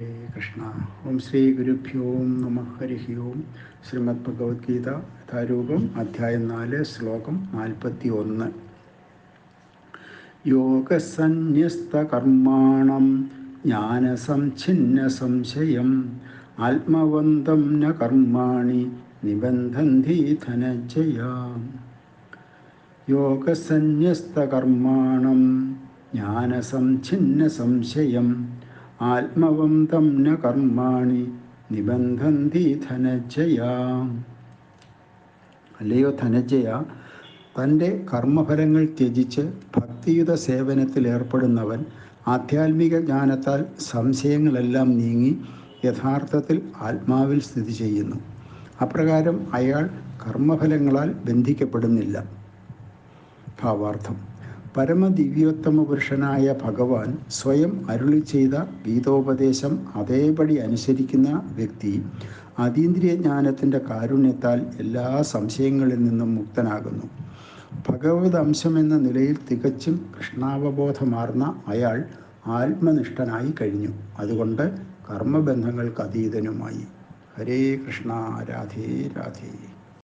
ഹരേ കൃഷ്ണ. ഓം ശ്രീ ഗുരുഭ്യോ നമ ഹരി. ഓം ശ്രീമദ് ഭഗവത്ഗീത യഥാരൂപം അധ്യായം നാല് ശ്ലോകം നാൽപ്പത്തി ഒന്ന് യോഗസന്യസ്തകർമാണം ജ്ഞാനസംഛിന്ന സംശയം ആത്മവന്തം ന കർമാണി നിബന്ധന്തി ധനജയ യോഗസന്യസ്തകർമാണം ജ്ഞാനസംഛിന്ന സംശയം ആത്മവന്തം ന കർമാണി നിബന്ധന്തി ധനജയ അല്ലയോ ധനജയ തന്റെ കർമ്മഫലങ്ങൾ ത്യജിച്ച് ഭക്തിയുത സേവനത്തിൽ ഏർപ്പെടുന്നവൻ ആധ്യാത്മിക ജ്ഞാനത്താൽ സംശയങ്ങളെല്ലാം നീങ്ങി യഥാർത്ഥത്തിൽ ആത്മാവിൽ സ്ഥിതി ചെയ്യുന്നു. അപ്രകാരം അയാൾ കർമ്മഫലങ്ങളാൽ ബന്ധിക്കപ്പെടുന്നില്ല. ഭാവാർത്ഥം. പരമദിവ്യോത്തമ പുരുഷനായ ഭഗവാൻ സ്വയം അരുളി ചെയ്ത ഗീതോപദേശം അതേപടി അനുസരിക്കുന്ന വ്യക്തി അതീന്ദ്രിയ ജ്ഞാനത്തിന്റെ കാരുണ്യത്താൽ എല്ലാ സംശയങ്ങളിൽ നിന്നും മുക്തനാകുന്നു. ഭഗവത് എന്ന നിലയിൽ തികച്ചും കൃഷ്ണാവബോധമാർന്ന അയാൾ ആത്മനിഷ്ഠനായി കഴിഞ്ഞു. അതുകൊണ്ട് കർമ്മബന്ധങ്ങൾക്ക് അതീതനുമായി. ഹരേ കൃഷ്ണ രാധേ രാധേ.